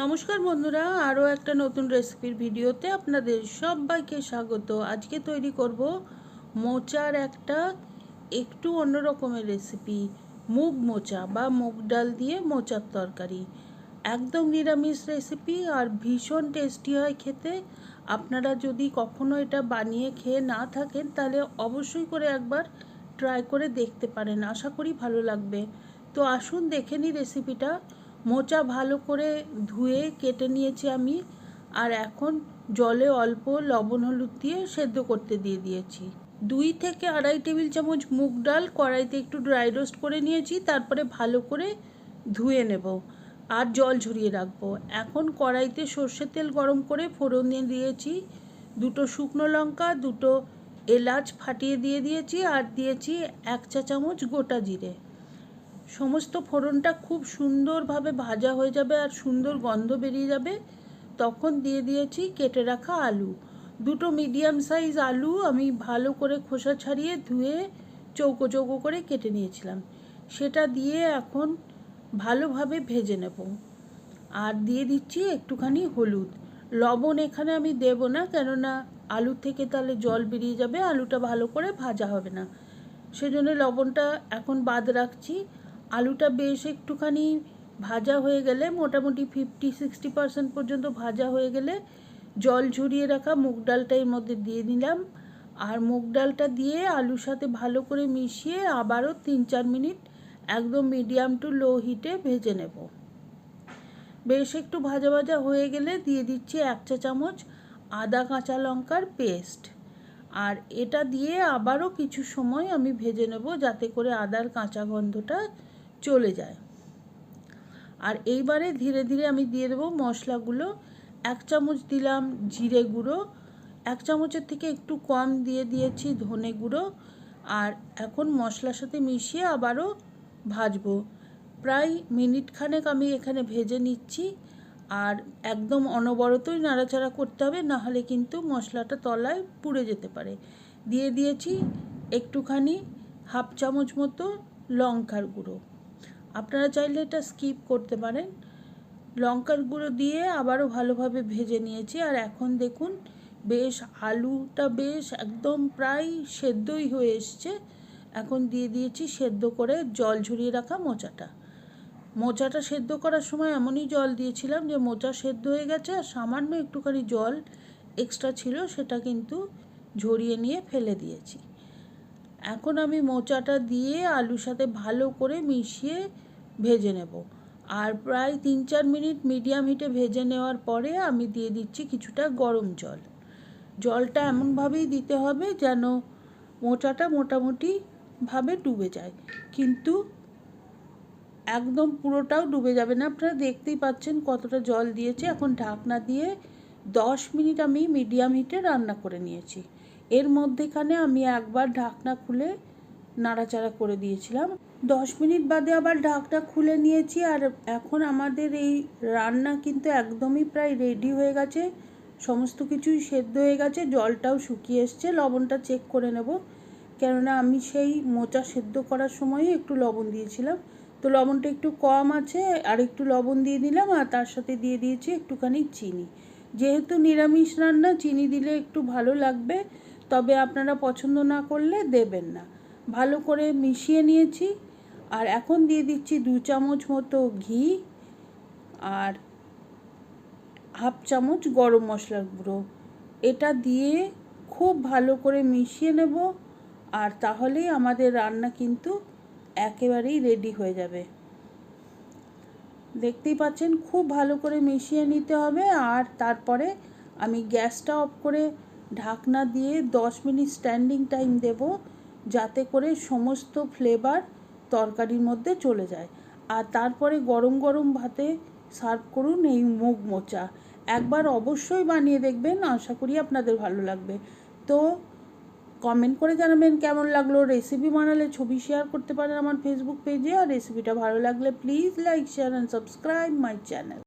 নমস্কার বন্ধুরা, আরও একটা নতুন রেসিপির ভিডিওতে আপনাদের সবাইকে স্বাগত। আজকে তৈরি করব মোচার একটা একটু অন্য রকমের রেসিপি, মুগ মোচা বা মুগ ডাল দিয়ে মোচার তরকারি। একদম নিরামিষ রেসিপি আর ভীষণ টেস্টি হয় খেতে। আপনারা যদি কখনো এটা বানিয়ে খেয়ে না থাকেন, তাহলে অবশ্যই করে একবার ট্রাই করে দেখতে পারেন। আশা করি ভালো লাগবে। তো আসুন দেখে নিই রেসিপিটা। মোচা ভালো করে ধুয়ে কেটে নিয়েছি আমি, আর এখন জলে অল্প লবণ হলুদ দিয়ে সেদ্ধ করতে দিয়ে দিয়েছি। দুই থেকে আড়াই টেবিল চামচ মুগ ডাল কড়াইতে একটু ড্রাই রোস্ট করে নিয়েছি, তারপরে ভালো করে ধুয়ে নেব আর জল ঝরিয়ে রাখব। এখন কড়াইতে সর্ষের তেল গরম করে ফোড়ন দিয়ে দিয়েছি, দুটো শুকনো লঙ্কা, দুটো এলাচ ফাটিয়ে দিয়ে দিয়েছি, আর দিয়েছি এক চা চামচ গোটা জিরে। সমস্ত ফোড়নটা খুব সুন্দরভাবে ভাজা হয়ে যাবে আর সুন্দর গন্ধ বেরিয়ে যাবে, তখন দিয়ে দিয়েছি কেটে রাখা আলু। দুটো মিডিয়াম সাইজ আলু আমি ভালো করে খোসা ছাড়িয়ে ধুয়ে চৌকো চৌকো করে কেটে নিয়েছিলাম। সেটা দিয়ে এখন ভালোভাবে ভেজে নেব। আর দিয়ে দিচ্ছি একটুখানি হলুদ। লবণ এখানে আমি দেব না, কেননা আলু থেকে তাহলে জল বেরিয়ে যাবে, আলুটা ভালো করে ভাজা হবে না। সেজন্য লবণটা এখন বাদ রাখছি। আলুটা বেশ একটুখানি ভাজা হয়ে গেলে, মোটামুটি ফিফটি সিক্সটি পার্সেন্ট পর্যন্ত ভাজা হয়ে গেলে জল ঝরিয়ে রাখা মুগ ডালটা এর মধ্যে দিয়ে দিলাম। আর মুগ ডালটা দিয়ে আলুর সাথে ভালো করে মিশিয়ে আবারও তিন চার মিনিট একদম মিডিয়াম টু লো হিটে ভেজে নেব। বেশ একটু ভাজা ভাজা হয়ে গেলে দিয়ে দিচ্ছি এক চা চামচ আদা কাঁচা লঙ্কার পেস্ট আর এটা দিয়ে আবারও কিছু সময় আমি ভেজে নেব যাতে করে আদার কাঁচা গন্ধটা চলে যায়। আর এইবারে ধীরে ধীরে আমি দিয়ে দেবো মশলাগুলো। এক চামচ দিলাম জিরে গুঁড়ো। এক চামচের থেকে একটু কম দিয়ে দিয়েছি ধনে গুঁড়ো। আর এখন মশলার সাথে মিশিয়ে আবারও ভাজবো। প্রায় মিনিট খানেক আমি এখানে ভেজে নিচ্ছি। আর একদম অনবরতই নাড়াচাড়া করতে হবে নাহলে কিন্তু মশলাটা তলায় পুড়ে যেতে পারে। দিয়ে দিয়েছি একটুখানি হাফ চামচ মতো লঙ্কার গুঁড়ো। আপনারা চাইলে এটা স্কিপ করতে পারেন। লঙ্কার গুঁড়ো দিয়ে আবারও ভালোভাবে ভেজে নিয়েছি। আর এখন দেখুন, বেশ আলুটা বেশ একদম প্রায় সেদ্ধই হয়ে এসছে। এখন দিয়ে দিয়েছি সেদ্ধ করে জল ঝরিয়ে রাখা মোচাটা। মোচাটা সেদ্ধ করার সময় এমনই জল দিয়েছিলাম যে মোচা সেদ্ধ হয়ে গেছে আর সামান্য একটুখানি জল এক্সট্রা ছিল, সেটা কিন্তু ঝরিয়ে নিয়ে ফেলে দিয়েছি। এখন আমি মোচাটা দিয়ে আলুর সাথে ভালো করে মিশিয়ে ভেজে নেব। আর প্রায় তিন চার মিনিট মিডিয়াম হিটে ভেজে নেওয়ার পরে আমি দিয়ে দিচ্ছি কিছুটা গরম জল। জলটা এমনভাবেই দিতে হবে যেন মোচাটা মোটামুটিভাবে ডুবে যায়। কিন্তু একদম পুরোটাও ডুবে যাবে না। আপনারা দেখতেই পাচ্ছেন কতটা জল দিয়েছে। এখন ঢাকনা দিয়ে দশ মিনিট আমি মিডিয়াম হিটে রান্না করে নিয়েছি। এর মধ্যেখানে আমি একবার ঢাকনা খুলে নাড়াচাড়া করে দিয়েছিলাম। দশ মিনিট বাদে আবার ঢাকটা খুলে নিয়েছি আর এখন আমাদের এই রান্না কিন্তু একদমই প্রায় রেডি হয়ে গেছে। সমস্ত কিছুই সেদ্ধ হয়ে গেছে, জলটাও শুকিয়ে এসছে, লবণটা চেক করে নেব। কেননা আমি সেই মোচা সেদ্ধ করার সময়ই একটু লবণ দিয়েছিলাম। তো লবণটা একটু কম আছে, আর একটু লবণ দিয়ে দিলাম আর তার সাথে দিয়ে দিয়েছি একটুখানি চিনি। যেহেতু নিরামিষ রান্না, চিনি দিলে একটু ভালো লাগবে। তবে আপনারা পছন্দ না করলে দেবেন না। ভালো করে মিশিয়ে নিয়েছি। আর এখন দিয়ে দিচ্ছি দু চামচ মতো ঘি আর হাফ চামচ গরম মশলার গুঁড়ো। এটা দিয়ে খুব ভালো করে মিশিয়ে নেব আর তাহলেই আমাদের রান্না কিন্তু একেবারেই রেডি হয়ে যাবে। দেখতেই পাচ্ছেন, খুব ভালো করে মিশিয়ে নিতে হবে আর তারপরে আমি গ্যাসটা অফ করে ঢাকনা দিয়ে দশ মিনিট স্ট্যান্ডিং টাইম দেব যাতে করে সমস্ত ফ্লেভার তরকারির মধ্যে চলে যায়। আর তারপরে গরম গরম ভাতে সার্ভ করুন এই মুগ মোচা। একবার অবশ্যই বানিয়ে দেখবেন, আশা করি আপনাদের ভালো লাগবে। তো কমেন্ট করে জানাবেন কেমন লাগল রেসিপি বানালে ছবি শেয়ার করতে পারেন আমার ফেসবুক পেজে আর রেসিপিটা ভালো লাগলে please like share and subscribe my channel